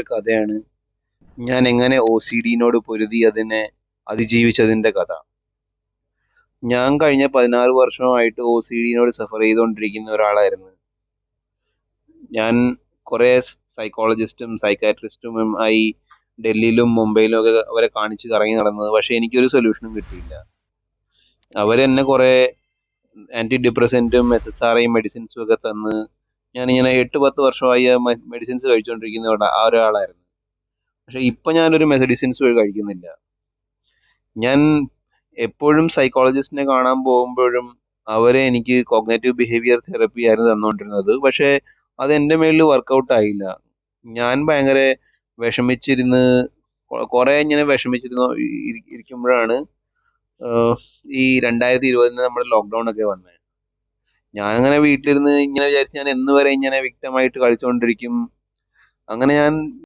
ഒരു കഥയാണ്. ഞാൻ എങ്ങനെ ഒ സി ഡിനോട് പൊരുതി അതിനെ അതിജീവിച്ചതിന്റെ കഥ. ഞാൻ കഴിഞ്ഞ പതിനാറ് വർഷമായിട്ട് ഒ സി ഡിനോട് സഫർ ചെയ്തുകൊണ്ടിരിക്കുന്ന ഒരാളായിരുന്നു. ഞാൻ കുറേ സൈക്കോളജിസ്റ്റും സൈക്കാട്രിസ്റ്റും ആയി ഡൽഹിയിലും മുംബൈയിലും ഒക്കെ അവരെ കാണിച്ച് കറങ്ങി നടന്നത്. പക്ഷേ എനിക്കൊരു സൊല്യൂഷനും കിട്ടിയില്ല. അവരെന്നെ കുറേ ആന്റി ഡിപ്രസന്റും എസ് എസ് ആർ ഐ മെഡിസിൻസും ഒക്കെ തന്ന് ഞാനിങ്ങനെ എട്ട് പത്ത് വർഷമായി മെഡിസിൻസ് കഴിച്ചുകൊണ്ടിരിക്കുന്ന ആ ഒരാളായിരുന്നു. പക്ഷെ ഇപ്പം ഞാനൊരു മെഡിസിൻസ് കഴിക്കുന്നില്ല. ഞാൻ എപ്പോഴും സൈക്കോളജിസ്റ്റിനെ കാണാൻ പോകുമ്പോഴും അവരെ എനിക്ക് കോഗ്നേറ്റീവ് ബിഹേവിയർ തെറപ്പി ആയിരുന്നു തന്നുകൊണ്ടിരുന്നത് പക്ഷേ അത് എന്റെ മേളിൽ വർക്കൗട്ട് ആയില്ല. ഞാൻ ഭയങ്കര വിഷമിച്ചിരുന്ന് കുറേ ഇങ്ങനെ വിഷമിച്ചിരുന്നു ഇരിക്കുമ്പോഴാണ് ഈ രണ്ടായിരത്തി ഇരുപതിന് നമ്മുടെ ലോക്ക്ഡൗൺ ഒക്കെ വന്നത്. ഞാനങ്ങനെ വീട്ടിലിരുന്ന് ഇങ്ങനെ വിചാരിച്ച് ഞാൻ എന്ന് വരെ ഇങ്ങനെ വ്യക്തമായിട്ട് കളിച്ചുകൊണ്ടിരിക്കും അങ്ങനെ ഞാൻ